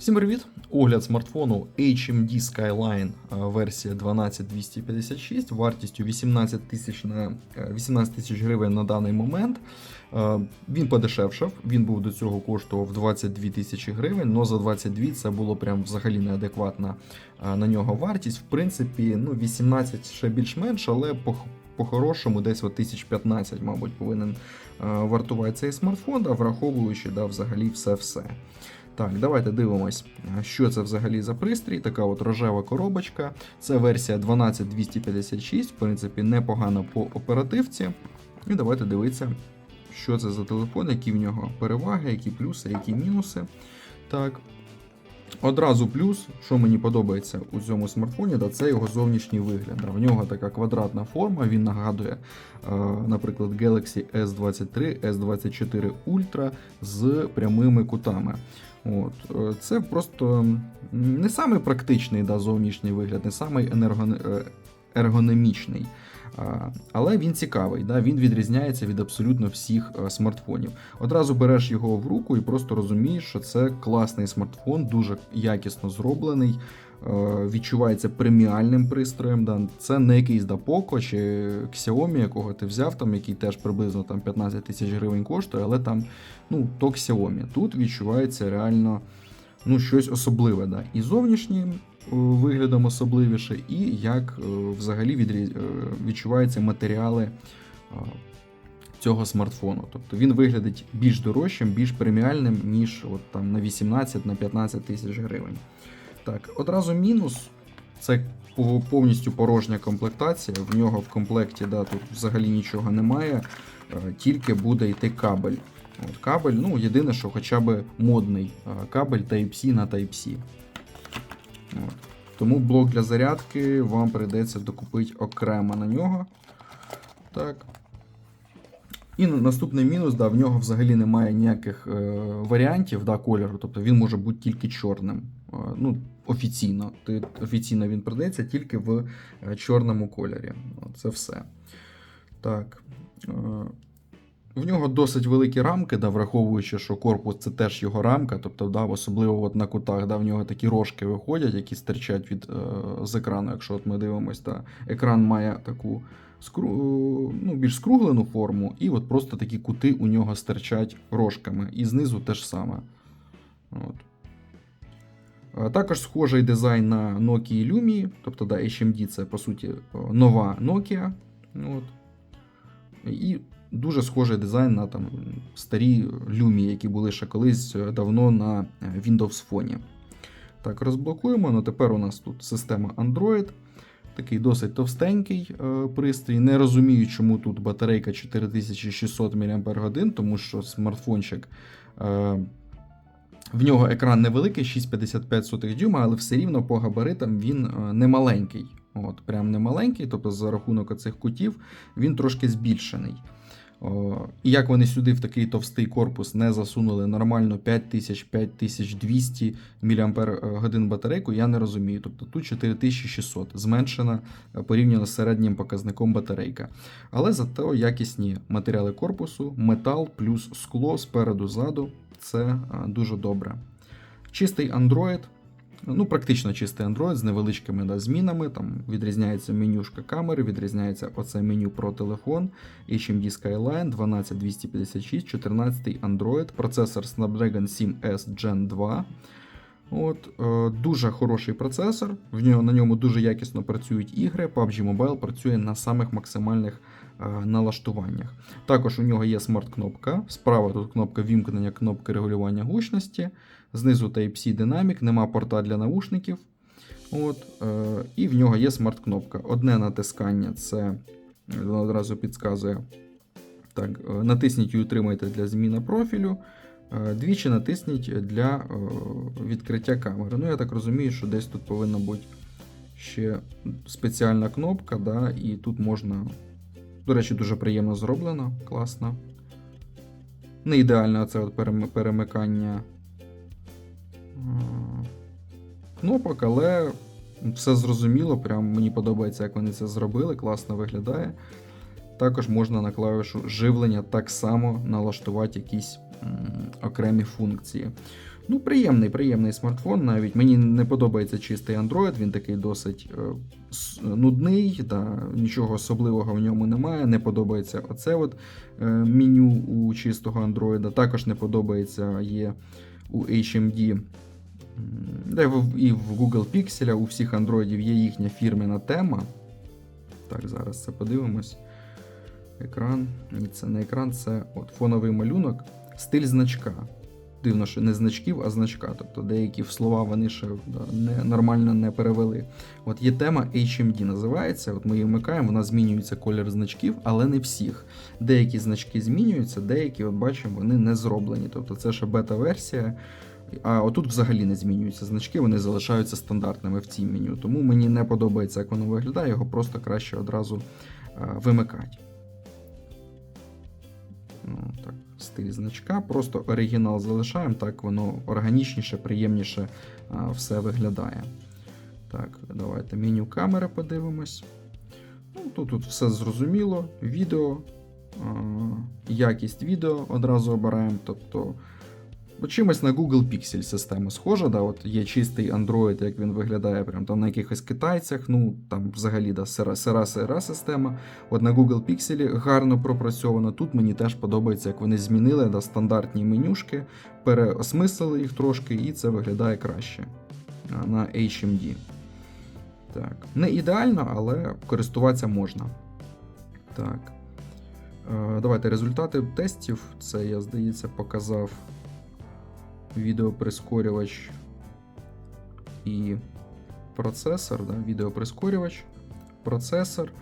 Всім привіт! Огляд смартфону HMD Skyline е, версія 12256 вартістю 18 тисяч на е, 18 тисяч гривень на даний момент. Е, Він подешевшав, він був до цього коштував 22 тисячі гривень, але за 22 це було прям взагалі неадекватна е, на нього вартість. В принципі, ну 18 ще більш-менш, але по, по-хорошому десь от 1015, мабуть, повинен е, вартувати цей смартфон, да, враховуючи да, взагалі все-все. Так, давайте дивимось, що це взагалі за пристрій. Така от рожева коробочка. Це версія 12256, в принципі, непогано по оперативці. І давайте дивитися, що це за телефон, які в нього переваги, які плюси, які мінуси. Так. Одразу плюс, що мені подобається у цьому смартфоні, да, це його зовнішній вигляд. В нього така квадратна форма, він нагадує, е, наприклад, Galaxy S23, S24 Ultra з прямими кутами. От. е, Це просто не самий практичний да, зовнішній вигляд, не самий енергон... е, ергономічний. Але він цікавий, да? він відрізняється від абсолютно всіх е, смартфонів. Одразу береш його в руку і просто розумієш, що це класний смартфон, дуже якісно зроблений. е, Відчувається преміальним пристроєм. Да? Це не якийсь да, чи Xiaomi, якого ти взяв, там, який теж приблизно там, 15 тисяч гривень коштує, але там ну, то Xiaomi. Тут відчувається реально ну, щось особливе. Да? І зовнішнім виглядом особливіше, і як е, взагалі е, відчуваються матеріали е, цього смартфону. Тобто він виглядить більш дорожчим, більш преміальним, ніж от, там, на 18 на 15 тисяч гривень. Так, одразу мінус. Це повністю порожня комплектація. В нього в комплекті да, тут взагалі нічого немає, е, тільки буде йти кабель. От, кабель, ну, єдине, що хоча б модний е, кабель Type-C на Type-C. От. Тому блок для зарядки вам прийдеться докупити окремо на нього. Так. І наступний мінус, да, в нього взагалі немає ніяких е, варіантів да, кольору, тобто він може бути тільки чорним. Е, ну, офіційно. Ти, офіційно він продається тільки в е, чорному кольорі. Це все. Так. Е, в нього досить великі рамки, да, враховуючи, що корпус це теж його рамка, тобто, да, особливо от на кутах, да, в нього такі рожки виходять, які стирчать від, е, з екрану. Якщо от ми дивимося, да, екран має таку скру, ну, більш скруглену форму, і от просто такі кути у нього стирчать рожками. І знизу теж саме. От. Е, Також схожий дизайн на Nokia Lumia, тобто да, HMD це по суті е, нова Nokia. От. І дуже схожий дизайн на там, старі Lumia, які були ще колись давно на Windows Phone. Так, розблокуємо. Ну, тепер у нас тут система Android. Такий досить товстенький е, пристрій. Не розумію, чому тут батарейка 4600 мАч, тому що смартфончик. Е, в нього екран невеликий, 6,55 дюйма, але все рівно по габаритам він е, не маленький. От, прям не маленький, тобто за рахунок цих кутів він трошки збільшений. О, і як вони сюди в такий товстий корпус не засунули нормально 5000-5200 мАч батарейку, я не розумію. Тобто тут 4600 зменшена е, порівняно з середнім показником батарейка. Але зато якісні матеріали корпусу, метал плюс скло спереду ззаду це е, дуже добре. Чистий Android. Ну, практично чистий Android з невеличкими да, змінами. Там відрізняється менюшка камери, відрізняється оце меню про телефон, HMD Skyline 12256, 14 Android, процесор Snapdragon 7S Gen 2. От, е, дуже хороший процесор. В нього, на ньому дуже якісно працюють ігри. PUBG Mobile працює на самих максимальних е, налаштуваннях. Також у нього є смарт-кнопка. Справа тут кнопка вімкнення, кнопка регулювання гучності. Знизу Type-C динамік, нема порта для наушників. От, е, і в нього є смарт-кнопка. Одне натискання це е, одразу підказує. Так, е, натисніть і утримайте для зміни профілю. Е, Двічі натисніть для відкриття камери. Ну, я так розумію, що десь тут повинна бути ще спеціальна кнопка, да, і тут можна. До речі, дуже приємно зроблено, класно. Не ідеально це от перемикання кнопок, але все зрозуміло. Прям мені подобається, як вони це зробили, класно виглядає. Також можна на клавішу живлення так само налаштувати якісь окремі функції. Ну, приємний, приємний смартфон. Навіть мені не подобається чистий Android, він такий досить е, нудний, та нічого особливого в ньому немає. Не подобається оце от е, меню у чистого Android. Також не подобається є у HMD. Да, і в- Google Pixel, у всіх Android є їхня фірмена тема. Так, зараз це подивимось. Екран. Ні, це не екран, це от фоновий малюнок, стиль значка. Дивно, що не значків, а значка. Тобто деякі слова вони ще не, нормально не перевели. От є тема HMD називається. От ми її вмикаємо, вона змінюється колір значків, але не всіх. Деякі значки змінюються, деякі, от бачимо, вони не зроблені. Тобто це ще бета-версія. А отут взагалі не змінюються значки, вони залишаються стандартними в цій меню. Тому мені не подобається, як воно виглядає, його просто краще одразу а, вимикати. Ну, так, стиль значка. Просто оригінал залишаємо, так воно органічніше, приємніше а, все виглядає. Так, давайте меню камери подивимось. Ну, тут, тут все зрозуміло. Відео, а, якість відео одразу обираємо. Тобто чимось на Google Pixel система схожа, да, от є чистий Android, як він виглядає прям там на якихось китайцях, ну там взагалі да, сира, сира, сира система. От на Google Pixel гарно пропрацьовано. Тут мені теж подобається, як вони змінили да, стандартні менюшки, переосмислили їх трошки, і це виглядає краще на HMD. Так. Не ідеально, але користуватися можна. Так. Давайте результати тестів. Це я, здається, показав відеоприскорювач і процесор. Да? Відеоприскорювач, процесор.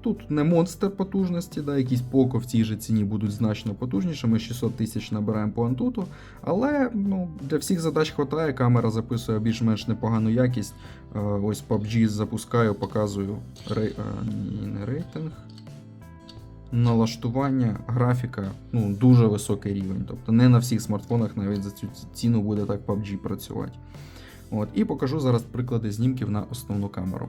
Тут не монстр потужності, да, якісь Poco в цій же ціні будуть значно потужнішими. 600 тисяч набираємо по антуту. Але ну, для всіх задач хватає, камера записує більш-менш непогану якість. Е, Ось PUBG запускаю, показую рей... ні, не рейтинг. Налаштування, графіка, ну, дуже високий рівень. Тобто не на всіх смартфонах навіть за цю ціну буде так PUBG працювати. От, і покажу зараз приклади знімків на основну камеру.